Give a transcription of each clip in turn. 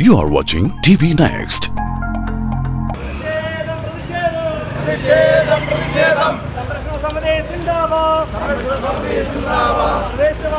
You are watching TV Next. സംരക്ഷണ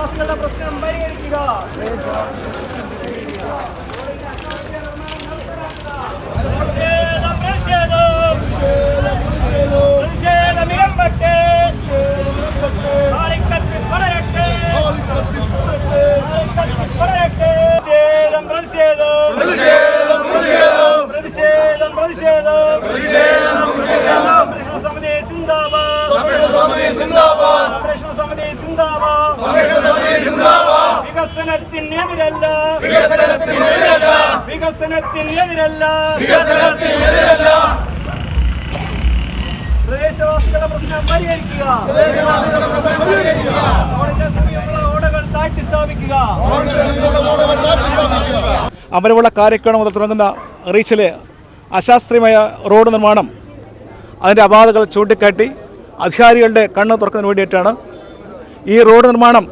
വികസനത്തിനെതിരല്ല. വികസനത്തിനെതിരല്ല. വികസനത്തിനെതിരല്ല. വികസനത്തിനെതിരല്ല പ്രദേശവാസികളുടെ പ്രശ്നം പരിഹരിക്കുക. പ്രദേശവാസികളുടെ പ്രശ്നം പരിഹരിക്കുക. ഓടകൾ താഴ്ത്തി സ്ഥാപിക്കുക അമരവിള കാരക്കാണ് മുതൽ തുടങ്ങുന്ന റീച്ചിലെ അശാസ്ത്രീയമായ റോഡ് നിർമ്മാണം അതിന്റെ അപാധകൾ ചൂണ്ടിക്കാട്ടി അധികാരികളുടെ കണ്ണ് തുറക്കുന്നതിന് വേണ്ടിയിട്ടാണ് ഈ റോഡ് നിർമ്മാണം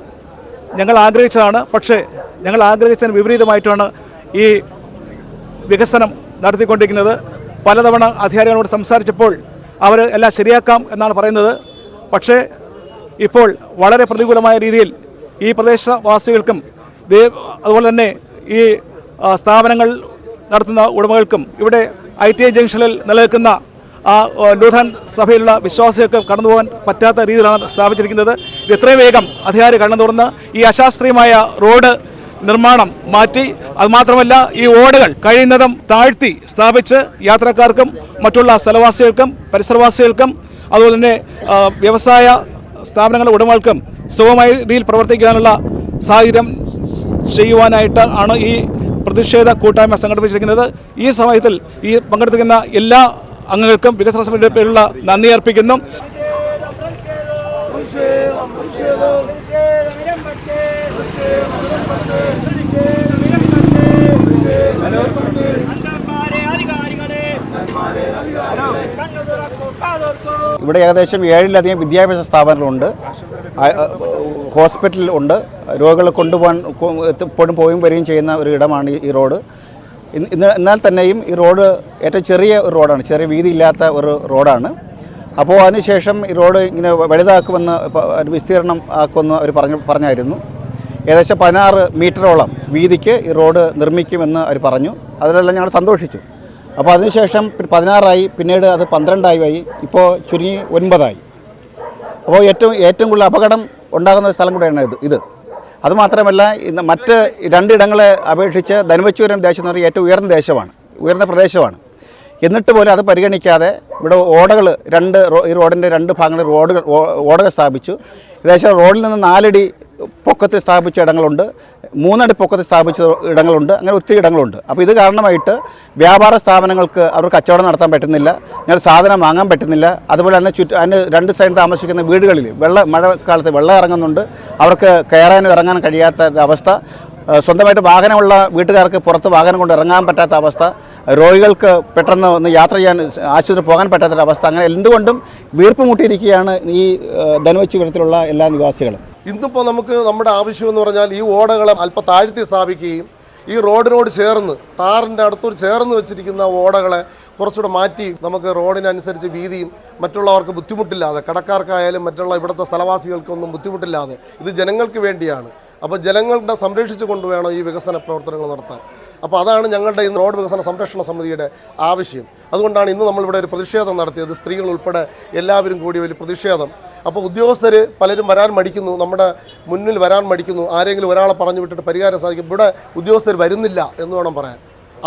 ഞങ്ങൾ ആഗ്രഹിച്ചതാണ്. പക്ഷേ ഞങ്ങൾ ആഗ്രഹിച്ചതിന് വിപരീതമായിട്ടാണ് ഈ വികസനം നടത്തിക്കൊണ്ടിരിക്കുന്നത്. പലതവണ അധികാരികളോട് സംസാരിച്ചപ്പോൾ അവർ എല്ലാം ശരിയാക്കാം എന്നാണ് പറയുന്നത്. പക്ഷേ ഇപ്പോൾ വളരെ പ്രതികൂലമായ രീതിയിൽ ഈ പ്രദേശവാസികൾക്കും അതുപോലെ തന്നെ ഈ സ്ഥാപനങ്ങൾ നടത്തുന്ന ഉടമകൾക്കും ഇവിടെ ഐ ടി ഐ ജംഗ്ഷനിൽ നിലനിൽക്കുന്ന ആ ലൂഥൻ സഭയിലുള്ള വിശ്വാസികൾക്ക് കടന്നു പോകാൻ പറ്റാത്ത രീതിയിലാണ് സ്ഥാപിച്ചിരിക്കുന്നത്. ഇത് വേഗം അധികാരി കണ്ണു തുറന്ന് ഈ അശാസ്ത്രീയമായ റോഡ് നിർമ്മാണം മാറ്റി. അതുമാത്രമല്ല ഈ ഓടുകൾ കഴിയുന്നതും താഴ്ത്തി സ്ഥാപിച്ച് യാത്രക്കാർക്കും മറ്റുള്ള സ്ഥലവാസികൾക്കും പരിസരവാസികൾക്കും അതുപോലെ തന്നെ വ്യവസായ സ്ഥാപനങ്ങളുടെ ഉടമകൾക്കും സുഗമമായ രീതിയിൽ പ്രവർത്തിക്കാനുള്ള സാഹചര്യം ചെയ്യുവാനായിട്ട് ആണ് ഈ പ്രതിഷേധ കൂട്ടായ്മ സംഘടിപ്പിച്ചിരിക്കുന്നത്. ഈ സമയത്തിൽ ഈ പങ്കെടുത്തിരിക്കുന്ന എല്ലാ അംഗങ്ങൾക്കും വികസന സമിതിയുടെ പേരിലുള്ള നന്ദി അർപ്പിക്കുന്നു. ഇവിടെ ഏകദേശം ഏഴിലധികം വിദ്യാഭ്യാസ സ്ഥാപനങ്ങളുണ്ട്. ഹോസ്പിറ്റൽ ഉണ്ട്. രോഗികളെ കൊണ്ടുപോകാൻ എപ്പോഴും പോവുകയും വരികയും ചെയ്യുന്ന ഒരു ഇടമാണ് ഈ- റോഡ്. ഇന്ന് എന്നാൽ തന്നെയും ഈ റോഡ് ഏറ്റവും ചെറിയ ഒരു റോഡാണ്. ചെറിയ വീതിയില്ലാത്ത ഒരു റോഡാണ്. അപ്പോൾ അതിനുശേഷം ഈ റോഡ് ഇങ്ങനെ വലുതാക്കുമെന്ന് വിസ്തീർണം ആക്കുമെന്ന് അവർ പറഞ്ഞു പറഞ്ഞായിരുന്നു. ഏകദേശം പതിനാറ് മീറ്ററോളം വീതിക്ക് ഈ റോഡ് നിർമ്മിക്കുമെന്ന് അവർ പറഞ്ഞു. അതിലെല്ലാം ഞങ്ങൾ സന്തോഷിച്ചു. അപ്പോൾ അതിനുശേഷം പതിനാറായി പിന്നീട് അത് പന്ത്രണ്ടായി ഇപ്പോൾ ചുരുങ്ങി ഒൻപതായി. അപ്പോൾ ഏറ്റവും ഏറ്റവും കൂടുതൽ അപകടം ഉണ്ടാകുന്ന ഒരു സ്ഥലം കൂടെയാണ് ഇത് ഇത്. അതുമാത്രമല്ല ഇന്ന് മറ്റ് രണ്ടിടങ്ങളെ അപേക്ഷിച്ച് ധനുവച്ചൂരം ദേശം എന്ന് പറഞ്ഞാൽ ഏറ്റവും ഉയർന്ന ദേശമാണ് ഉയർന്ന പ്രദേശമാണ്. എന്നിട്ട് പോലും അത് പരിഗണിക്കാതെ ഇവിടെ ഓടകൾ രണ്ട് ഈ റോഡിന്റെ രണ്ട് ഭാഗങ്ങളിൽ റോഡുകൾ ഓടകൾ സ്ഥാപിച്ചു. ഏകദേശം റോഡിൽ നിന്ന് നാലടി പൊക്കത്തിൽ സ്ഥാപിച്ച ഇടങ്ങളുണ്ട്. മൂന്നടി പൊക്കത്തിൽ സ്ഥാപിച്ച ഇടങ്ങളുണ്ട്. അങ്ങനെ ഒത്തിരി ഇടങ്ങളുണ്ട്. അപ്പോൾ ഇത് കാരണമായിട്ട് വ്യാപാര സ്ഥാപനങ്ങൾക്ക് അവർ കച്ചവടം നടത്താൻ പറ്റുന്നില്ല. ഞങ്ങൾ സാധനം വാങ്ങാൻ പറ്റുന്നില്ല. അതുപോലെ തന്നെ ചുറ്റും അതിന് രണ്ട് സൈഡിൽ താമസിക്കുന്ന വീടുകളിൽ വെള്ളം മഴക്കാലത്ത് വെള്ളം ഇറങ്ങുന്നുണ്ട്. അവർക്ക് കയറാനും ഇറങ്ങാനും കഴിയാത്ത അവസ്ഥ. സ്വന്തമായിട്ട് വാഹനമുള്ള വീട്ടുകാർക്ക് പുറത്ത് വാഹനം കൊണ്ട് ഇറങ്ങാൻ പറ്റാത്ത അവസ്ഥ. രോഗികൾക്ക് പെട്ടെന്ന് ഒന്ന് യാത്ര ചെയ്യാൻ ആശുപത്രി പോകാൻ പറ്റാത്തൊരവസ്ഥ. അങ്ങനെ എന്തുകൊണ്ടും വീർപ്പ് മുട്ടിയിരിക്കുകയാണ് ഈ ധനുവച്ചു വിധത്തിലുള്ള എല്ലാ നിവാസികളും. ഇന്നിപ്പോൾ നമുക്ക് നമ്മുടെ ആവശ്യം എന്ന് പറഞ്ഞാൽ ഈ ഓടകളെ അല്പം താഴ്ത്തി സ്ഥാപിക്കുകയും ഈ റോഡിനോട് ചേർന്ന് ടാറിന്റെ അടുത്തോട് ചേർന്ന് വെച്ചിരിക്കുന്ന ഓടകളെ കുറച്ചുകൂടെ മാറ്റി നമുക്ക് റോഡിനനുസരിച്ച് വീതിയും മറ്റുള്ളവർക്ക് ബുദ്ധിമുട്ടില്ലാതെ കടക്കാർക്കായാലും മറ്റുള്ള ഇവിടുത്തെ സ്ഥലവാസികൾക്കൊന്നും ബുദ്ധിമുട്ടില്ലാതെ ഇത് ജനങ്ങൾക്ക് വേണ്ടിയാണ്. അപ്പോൾ ജനങ്ങളുടെ സംരക്ഷിച്ചു കൊണ്ടുവേണം ഈ വികസന പ്രവർത്തനങ്ങൾ നടത്താൻ. അപ്പോൾ അതാണ് ഞങ്ങളുടെ ഈ റോഡ് വികസന സംരക്ഷണ സമിതിയുടെ ആവശ്യം. അതുകൊണ്ടാണ് ഇന്ന് നമ്മളിവിടെ ഒരു പ്രതിഷേധം നടത്തിയത്. സ്ത്രീകൾ ഉൾപ്പെടെ എല്ലാവരും കൂടി ഒരു പ്രതിഷേധം അപ്പോൾ ഉദ്യോഗസ്ഥർ പലരും വരാൻ മടിക്കുന്നു നമ്മുടെ മുന്നിൽ വരാൻ മടിക്കുന്നു ആരെങ്കിലും ഒരാളെ പറഞ്ഞു വിട്ടിട്ട് പരിഹാരം സാധിക്കും. ഇവിടെ ഉദ്യോഗസ്ഥർ വരുന്നില്ല എന്ന് വേണം പറയാൻ.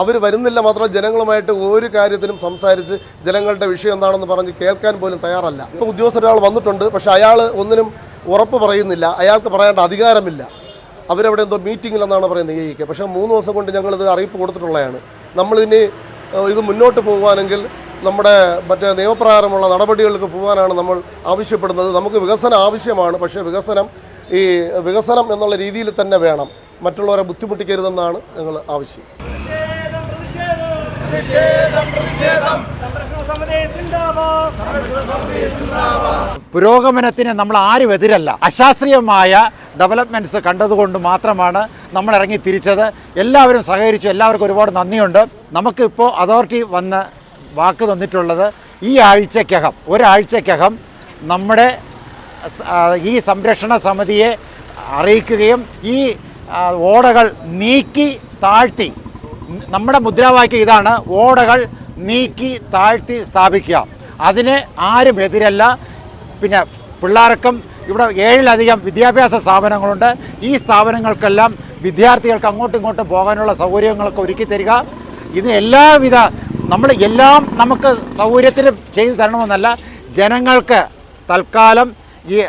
അവർ വരുന്നില്ല മാത്രമല്ല ജനങ്ങളുമായിട്ട് ഒരു കാര്യത്തിലും സംസാരിച്ച് ജനങ്ങളുടെ വിഷയം എന്താണെന്ന് പറഞ്ഞ് കേൾക്കാൻ പോലും തയ്യാറല്ല. ഇപ്പോൾ ഉദ്യോഗസ്ഥർ ഒരാൾ വന്നിട്ടുണ്ട് പക്ഷേ അയാൾ ഒന്നിനും ഉറപ്പ് പറയുന്നില്ല അയാൾക്ക് പറയേണ്ട അധികാരമില്ല. അവരവിടെ എന്തോ മീറ്റിങ്ങിലെന്നാണ് പറയുന്നത് എ പക്ഷേ മൂന്ന് ദിവസം കൊണ്ട് ഞങ്ങളിത് അറിയിപ്പ് കൊടുത്തിട്ടുള്ളതാണ്. നമ്മളിനി ഇത് മുന്നോട്ട് പോകുവാണെങ്കിൽ നമ്മുടെ മറ്റേ നിയമപ്രകാരമുള്ള നടപടികൾക്ക് പോകാനാണ് നമ്മൾ ആവശ്യപ്പെടുന്നത്. നമുക്ക് വികസനം ആവശ്യമാണ്. പക്ഷേ വികസനം ഈ വികസനം എന്നുള്ള രീതിയിൽ തന്നെ വേണം. മറ്റുള്ളവരെ ബുദ്ധിമുട്ടിക്കരുതെന്നാണ് ഞങ്ങൾ ആവശ്യം. പുരോഗമനത്തിന് നമ്മൾ ആരും എതിരല്ല. അശാസ്ത്രീയമായ ഡെവലപ്മെന്റ്സ് കണ്ടതുകൊണ്ട് മാത്രമാണ് നമ്മൾ ഇറങ്ങി തിരിച്ചത്. എല്ലാവരും സഹകരിച്ചു. എല്ലാവർക്കും ഒരുപാട് നന്ദിയുണ്ട്. നമുക്കിപ്പോൾ അതോറിറ്റി വന്ന് വാക്ക് തന്നിട്ടുള്ളത് ഈ ആഴ്ചക്കകം ഒരാഴ്ചക്കകം നമ്മുടെ ഈ സംരക്ഷണ സമിതിയെ അറിയിക്കുകയും ഈ ഓടകൾ നീക്കി താഴ്ത്തി നമ്മുടെ മുദ്രാവാക്യം ഇതാണ് ഓടകൾ നീക്കി താഴ്ത്തി സ്ഥാപിക്കുക. അതിന് ആരും എതിരല്ല. പിന്നെ പിള്ളേർക്കും ഇവിടെ ഏഴിലധികം വിദ്യാഭ്യാസ സ്ഥാപനങ്ങളുണ്ട്. ഈ സ്ഥാപനങ്ങൾക്കെല്ലാം വിദ്യാർത്ഥികൾക്ക് അങ്ങോട്ടും ഇങ്ങോട്ടും പോകാനുള്ള സൗകര്യങ്ങളൊക്കെ ഒരുക്കി തരിക. ഇതിന് എല്ലാവിധ നമ്മൾ എല്ലാം നമുക്ക് സൗകര്യത്തിന് ചെയ്തു തരണമെന്നല്ല ജനങ്ങൾക്ക് തൽക്കാലം ഈ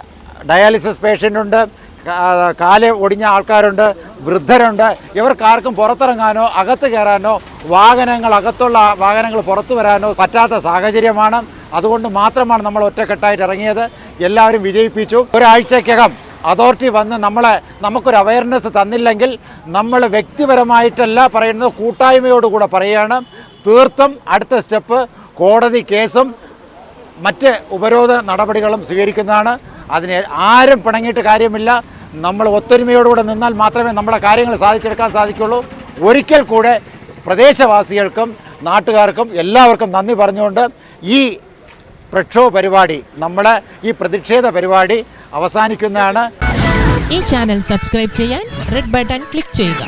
ഡയാലിസിസ് പേഷ്യന്റ് ഉണ്ട് കാ- കാൽ ഒടിഞ്ഞ ആൾക്കാരുണ്ട് വൃദ്ധരുണ്ട് ഇവർക്കാർക്കും പുറത്തിറങ്ങാനോ അകത്ത് കയറാനോ വാഹനങ്ങൾ അകത്തുള്ള വാഹനങ്ങൾ പുറത്തു വരാനോ പറ്റാത്ത സാഹചര്യമാണ്. അതുകൊണ്ട് മാത്രമാണ് നമ്മൾ ഒറ്റക്കെട്ടായിട്ട് ഇറങ്ങിയത്. എല്ലാവരും വിജയിപ്പിച്ചു. ഒരാഴ്ചക്കകം അതോറിറ്റി വന്ന് നമ്മളെ നമുക്കൊരു അവയർനെസ് തന്നില്ലെങ്കിൽ നമ്മൾ വ്യക്തിപരമായിട്ടല്ല പറയുന്നത് കൂട്ടായ്മയോടുകൂടെ പറയുകയാണ്. തീർത്തും അടുത്ത സ്റ്റെപ്പ് കോടതി കേസും മറ്റ് ഉപരോധ നടപടികളും സ്വീകരിക്കുന്നതാണ്. അതിന് ആരും പിണങ്ങിയിട്ട് കാര്യമില്ല. നമ്മൾ ഒത്തൊരുമയോടുകൂടെ നിന്നാൽ മാത്രമേ നമ്മുടെ കാര്യങ്ങൾ സാധിച്ചെടുക്കാൻ സാധിക്കുള്ളൂ. ഒരിക്കൽ കൂടെ പ്രദേശവാസികൾക്കും നാട്ടുകാർക്കും എല്ലാവർക്കും നന്ദി പറഞ്ഞുകൊണ്ട് ഈ പ്രക്ഷോഭ പരിപാടി നമ്മുടെ ഈ പ്രതിഷേധ പരിപാടി അവസാനിക്കുന്നതാണ്. ഈ ചാനൽ സബ്സ്ക്രൈബ് ചെയ്യാൻ റെഡ് ബട്ടൺ ക്ലിക്ക് ചെയ്യുക.